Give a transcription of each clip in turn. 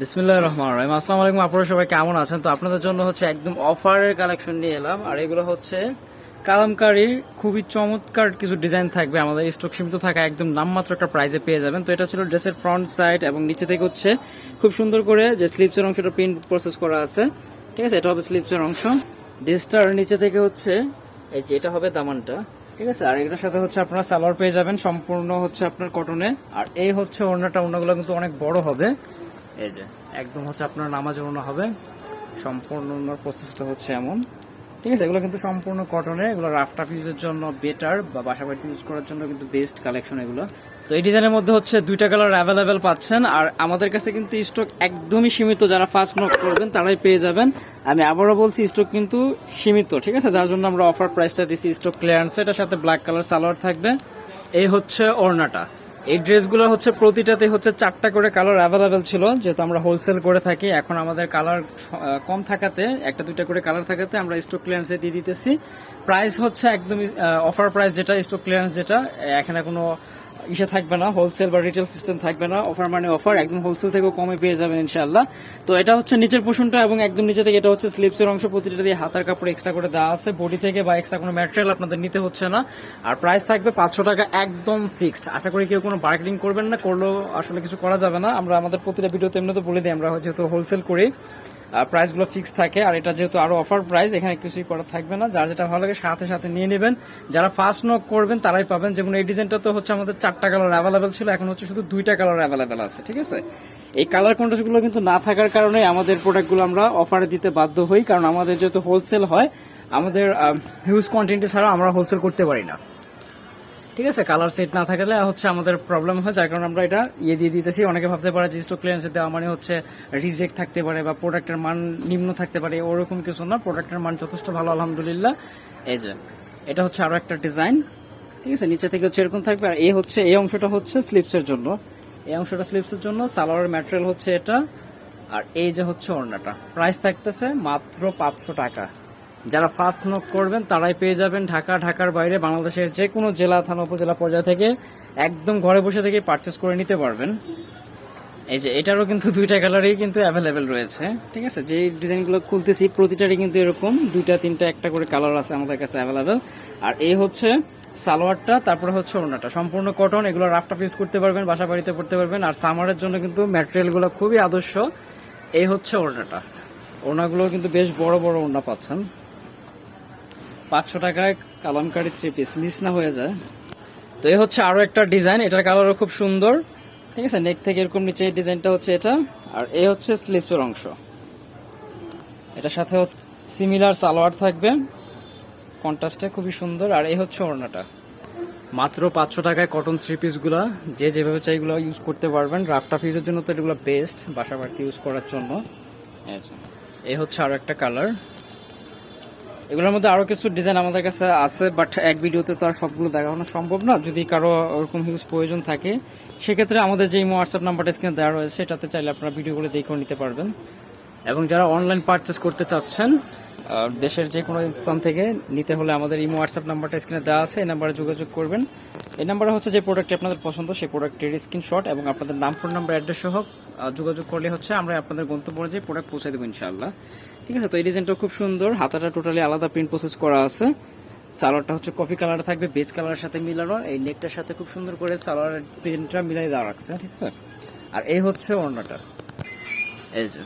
বিসমিল্লাহ রহমান রহিম। আসসালামু আলাইকুম, আপনারা সবাই কেমন আছেন? তো আপনাদের জন্য হচ্ছে একদম অফারের কালেকশন নিয়ে এলাম। আর এগুলো হচ্ছে কালামকারি, খুবই চমৎকার কিছু ডিজাইন থাকবে। আমাদের স্টক সীমিত থাকা একদম নামমাত্র একটা প্রাইজে পেয়ে যাবেন। তো এটা ছিল ড্রেসের ফ্রন্ট সাইড এবং নিচে থেকে হচ্ছে খুব সুন্দর করে যে স্লিপসের অংশটা প্রিন্ট প্রসেস করা আছে। ঠিক আছে, এটা হবে স্লিপসের অংশ। ড্রেসটার নিচে থেকে হচ্ছে, এই যে এটা হবে দামানটা। ঠিক আছে, আর এগুলোর সাথে হচ্ছে আপনারা সালোয়ার পেয়ে যাবেন। সম্পূর্ণ হচ্ছে আপনার কটনে আর এই হচ্ছে ওড়নাটা, ওড়নাগুলো কিন্তু অনেক বড় হবে। এই যে, একদম হচ্ছে আপনার নামাজ ওড়না হবে, সম্পূর্ণ ওড়নার প্রসেসটা হচ্ছে এমন। ঠিক আছে, এগুলো কিন্তু সম্পূর্ণ কটনের এগুলো রাফ টাফ ইউজের জন্য বেটার বা বাসা বাড়িতে ইউজ করার জন্য কিন্তু বেস্ট কালেকশন এগুলো। তো এই ডিজাইনের মধ্যে হচ্ছে দুইটা কালার অ্যাভেলেবেল পাচ্ছেন, আর আমাদের কাছে কিন্তু স্টক একদমই সীমিত, যারা ফার্স্ট নক করবেন তারাই পেয়ে যাবেন। আমি আবারও বলছি স্টক কিন্তু সীমিত, ঠিক আছে? যার জন্য আমরা অফার প্রাইসটা দিচ্ছি স্টক ক্লিয়ারেন্স এটার সাথে ব্ল্যাক কালার সালোয়ার থাকবে। এই হচ্ছে ওড়নাটা। এই ড্রেসগুলো হচ্ছে প্রতিটাতে হচ্ছে চারটা করে কালার অ্যাভেলেবেল ছিল, যেহেতু আমরা হোলসেল করে থাকি। এখন আমাদের কালার কম থাকাতে, একটা দুইটা করে কালার থাকাতে আমরা স্টক ক্লিয়ারেন্সে দিয়ে দিতেছি। প্রাইস হচ্ছে একদমই অফার প্রাইস যেটা স্টক ক্লিয়ারেন্স যেটা এখানে কোনো ইসে থাকবে না হোলসেল বা রিটেল সিস্টেম থাকবে না অফার মানে অফার একদম হোলসেল থেকেও কমে পেয়ে যাবেন ইনশাল্লাহ তো এটা হচ্ছে নিচের পোষণটা এবং একদম নিচে থেকে এটা হচ্ছে স্লিপসের অংশ, প্রতিটা দিয়ে হাতার কাপড় এক্সট্রা করে দেওয়া আছে। বডি থেকে বা এক্সট্রা কোনো ম্যাটেরিয়াল আপনাদের নিতে হচ্ছে না। আর প্রাইস থাকবে পাঁচশো টাকা একদম ফিক্সড আশা করি কেউ কোনো বার্গেনিং করবেন না, করলেও আসলে কিছু করা যাবে না। আমরা আমাদের প্রতিটা ভিডিওতে এমনি তো বলে দিই, আমরা যেহেতু হোলসেল করি। প্রাইসগুলো ফিক্স থাকে আর এটা যেহেতু আরও অফার প্রাইস এখানে কিছুই করা থাকবে না। যার যেটা ভালো লাগে সাথে সাথে নিয়ে নেবেন। যারা ফার্স্ট নক করবেন, তারাই পাবেন। যেমন এই ডিজাইনটা তো হচ্ছে আমাদের চারটা কালার অ্যাভেলেবেল ছিল, এখন হচ্ছে শুধু দুইটা কালার অ্যাভেলেবেল আছে, ঠিক আছে? এই কালার কন্ট্রাস্টগুলো কিন্তু না থাকার কারণে আমাদের প্রোডাক্টগুলো আমরা অফারে দিতে বাধ্য হই, কারণ আমাদের যেহেতু হোলসেল হয়, আমাদের হিউজ কোয়ান্টিটি ছাড়া আমরা হোলসেল করতে পারি না। ঠিক আছে কালার সেট না থাকলে হচ্ছে আমাদের প্রবলেম হয়, যার কারণে আমরা এটা ইয়ে দিয়ে দিতেছি। অনেকে ভাবতে পারে যে স্টক ক্লিয়ারেন্সে দেওয়া মানে হচ্ছে রিজেক্ট থাকতে পারে বা প্রোডাক্টের মান নিম্ন থাকতে পারে, ওরকম কিছু না। প্রোডাক্টের মান যথেষ্ট ভালো, আলহামদুলিল্লাহ। এই যে, এটা হচ্ছে আরও একটা ডিজাইন ঠিক আছে, নিচে থেকে হচ্ছে এরকম থাকবে। আর এই হচ্ছে, এই অংশটা হচ্ছে স্লিপসের জন্য। এই অংশটা স্লিপসের জন্য সালোয়ারের ম্যাটেরিয়াল হচ্ছে এটা। আর এই যে হচ্ছে ওড়নাটা। প্রাইস থাকতেছে মাত্র পাঁচশো টাকা। যারা ফার্স্ট নক করবেন, তারাই পেয়ে যাবেন ঢাকা, ঢাকার বাইরে বাংলাদেশের যে কোনো জেলা, থানা, উপজেলা পর্যায় থেকে একদম ঘরে বসে থেকে পারচেস করে নিতে পারবেন। এই যে এটারও কিন্তু দুইটা কালারই কিন্তু অ্যাভেলেবেল রয়েছে, ঠিক আছে? যে ডিজাইনগুলো খুলতেছি, প্রতিটারই কিন্তু এরকম, দুইটা, তিনটা, একটা করে কালার আছে আমাদের কাছে অ্যাভেলেবেল আর এই হচ্ছে সালোয়ারটা, তারপরে হচ্ছে ওড়নাটা। সম্পূর্ণ কটন এগুলো রাফটা ইউজ করতে পারবেন, বাসা বাড়িতে পড়তে পারবেন। আর সামারের জন্য কিন্তু ম্যাটেরিয়ালগুলো খুবই আদর্শ। এই হচ্ছে ওড়নাটা। ওড়নাগুলো কিন্তু বেশ বড় বড় ওড়না পাচ্ছেন। পাঁচশো টাকায় কালামকারি থ্রি পিস মিস না হয়ে যায়। তো এই হচ্ছে আরও একটা ডিজাইন এটার কালারও খুব সুন্দর। ঠিক আছে? নেক থেকে এরকম নিচে ডিজাইনটা হচ্ছে এটা। আর এ হচ্ছে স্লিপসের অংশ। এটার সাথে সিমিলার সালোয়ার থাকবে। কন্ট্রাস্টটা খুবই সুন্দর। আর এই হচ্ছে ওড়নাটা। মাত্র পাঁচশো টাকায় কটন থ্রি পিসগুলো যে যেভাবে চাই এগুলো ইউজ করতে পারবেন। রাফটাফ ইউজের জন্য তো এগুলো বেস্ট বাসা বাড়িতে ইউজ করার জন্য। এই হচ্ছে আরও একটা কালার এগুলোর মধ্যে আরও কিছু ডিজাইন আমাদের কাছে আছে বাট এক ভিডিওতে তো আর সবগুলো দেখানো সম্ভব না। যদি কারও ওরকম হিউজ প্রয়োজন থাকে, সেক্ষেত্রে আমাদের যে হোয়াটসঅ্যাপ নাম্বারটা স্ক্রিনে দেওয়া রয়েছে, সেটাতে চাইলে আপনারা ভিডিওগুলো দেখেও নিতে পারবেন। এবং যারা অনলাইন পারচেস করতে চাচ্ছেন দেশের যে কোনো স্থান থেকে নিতে হলে আমাদের ইমো হোয়াটসঅ্যাপ নাম্বারটা স্ক্রিনে দেওয়া আছে, এই নাম্বারে যোগাযোগ করবেন। এই নাম্বারে হচ্ছে যে প্রোডাক্টটি আপনাদের পছন্দ, সেই প্রোডাক্টের স্ক্রিনশট এবং আপনাদের নাম ফোন নাম্বার অ্যাড্রেস সহ যোগাযোগ করলে হচ্ছে আমরা আপনাদের গন্তব্য যে প্রোডাক্ট পৌঁছে দেবো ইনশাআল্লাহ। ঠিক আছে, তো এই ডিজাইনটা খুব সুন্দর। হাতাটা টোটালি আলাদা প্রিন্ট প্রসেস করা আছে। সালোয়ারটা হচ্ছে কফি কালার থাকবে বেস কালারের সাথে মিলানো। এই নেকটার সাথে খুব সুন্দর করে সালোয়ারের প্রিন্টটা মিলাই দেওয়া রাখছে। ঠিক আছে? আর এই হচ্ছে ওড়নাটা। এই যে,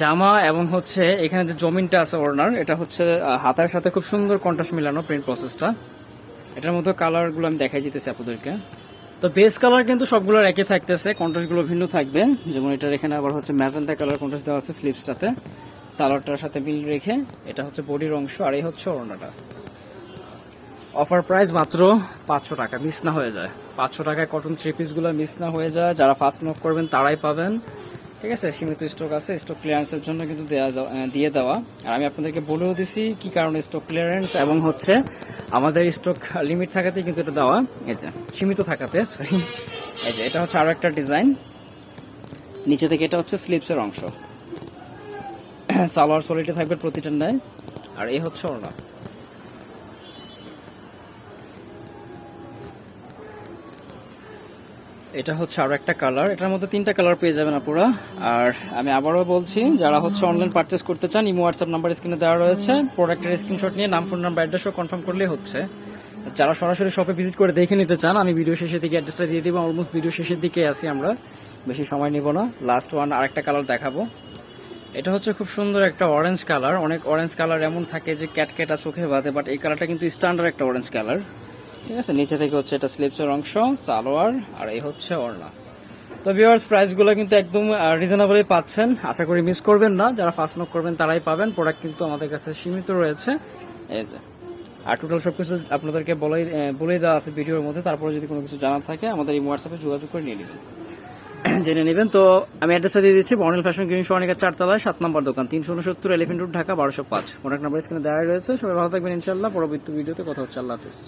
জামা এবং হচ্ছে এখানে যে জমিনটা আছে ওড়নার, এটা হচ্ছে হাতার সাথে খুব সুন্দর কন্ট্রাস্ট মিলানো প্রিন্ট প্রসেসটা এটার মতো কালারগুলো আমি দেখাই দিতেছি আপনাদেরকে। তো বেস কালার কিন্তু সবগুলোর একই থাকতেছে কন্ট্রাস্টগুলো ভিন্ন থাকবে। যেমন এটার এখানে আবার হচ্ছে ম্যাজেন্টা কালার কন্ট্রাস্ট দেওয়া আছে স্লিপসটাতে সালোয়ারটার সাথে মিল রেখে এটা হচ্ছে বডির অংশ আর এই হচ্ছে ওড়নাটা। অফার প্রাইস মাত্র পাঁচশো টাকা, মিস না হয়ে যায়। পাঁচশো টাকায় কটন থ্রি পিসগুলো মিস না হয়ে যায়। যারা ফার্স্ট নক করবেন তারাই পাবেন। ঠিক আছে, সীমিত স্টক আছে, স্টক ক্লিয়ারেন্সের জন্য কিন্তু দেয়া যাও- দিয়ে দেওয়া। আর আমি আপনাদেরকে বলেও দিছি কি কারণে স্টক ক্লিয়ারেন্স এবং হচ্ছে আমাদের স্টক লিমিট থাকাতেই কিন্তু এটা দেওয়া। এই যে, সীমিত থাকাতে সরি এই যে, এটা হচ্ছে আরও একটা ডিজাইন। নিচে থেকে এটা হচ্ছে স্লিপসের অংশ। সালোয়ার সোলিটি থাকবে প্রতিটার নেয় আর এই হচ্ছে ওড়না। এটা হচ্ছে আরও একটা কালার। এটার মধ্যে তিনটা কালার পেয়ে যাবেন আপুরা। আর আমি আবারও বলছি, যারা হচ্ছে অনলাইন পারচেস করতে চান, ইমো হোয়াটসঅ্যাপ নাম্বার স্ক্রিনে দেওয়া রয়েছে। প্রোডাক্টের স্ক্রিনশট নিয়ে নাম ফোন নাম্বার অ্যাড্রেসও কনফার্ম করলেই হচ্ছে। যারা সরাসরি শপে ভিজিট করে দেখে নিতে চান, আমি ভিডিও শেষের দিকে অ্যাড্রেসটা দিয়ে দিব। অলমোস্ট ভিডিও শেষের দিকে আছি আমরা। বেশি সময় নিব না। লাস্ট ওয়ান আরেকটা কালার দেখাবো। এটা হচ্ছে খুব সুন্দর একটা অরেঞ্জ কালার অনেক অরেঞ্জ কালার এমন থাকে যে ক্যাট ক্যাটা চোখে বাঁধে বাট এই কালারটা কিন্তু স্ট্যান্ডার্ড একটা অরেঞ্জ কালার ঠিক আছে? নিচে থেকে হচ্ছে এটা স্লিপসের অংশ, সালোয়ার, আর এই হচ্ছে ওড়না। তো ভিউয়ার্স প্রাইসগুলো কিন্তু একদম রিজনেবলই পাচ্ছেন। আশা করি মিস করবেন না। যারা ফার্স্ট নক করবেন, তারাই পাবেন। প্রোডাক্ট কিন্তু আমাদের কাছে সীমিত রয়েছে। এই যে। আর টোটাল সবকিছু আপনাদেরকে বলেই বলেই দেওয়া আছে ভিডিওর মধ্যে। তারপরে যদি কোনো কিছু জানার থাকে, আমাদের এই হোয়াটসঅ্যাপে যোগাযোগ করে নিয়ে নেবেন। জেনে নেবেন। তো আমি অ্যাড্রেসটা দিয়ে দিচ্ছি। বর্ণিল ফ্যাশন গ্রিন সোনিকা চারতলায়, সাত নম্বর দোকান, তিনশো উনসত্তর এলিফেন্ট রোড ঢাকা, বারোশো পাঁচ। কন্ট্যাক্ট নাম্বার স্ক্রিনে দেওয়া রয়েছে। সবাই ভালো থাকবেন ইনশাল্লাহ পরবর্তী ভিডিওতে কথা হচ্ছে। আল্লাহ হাফিজ।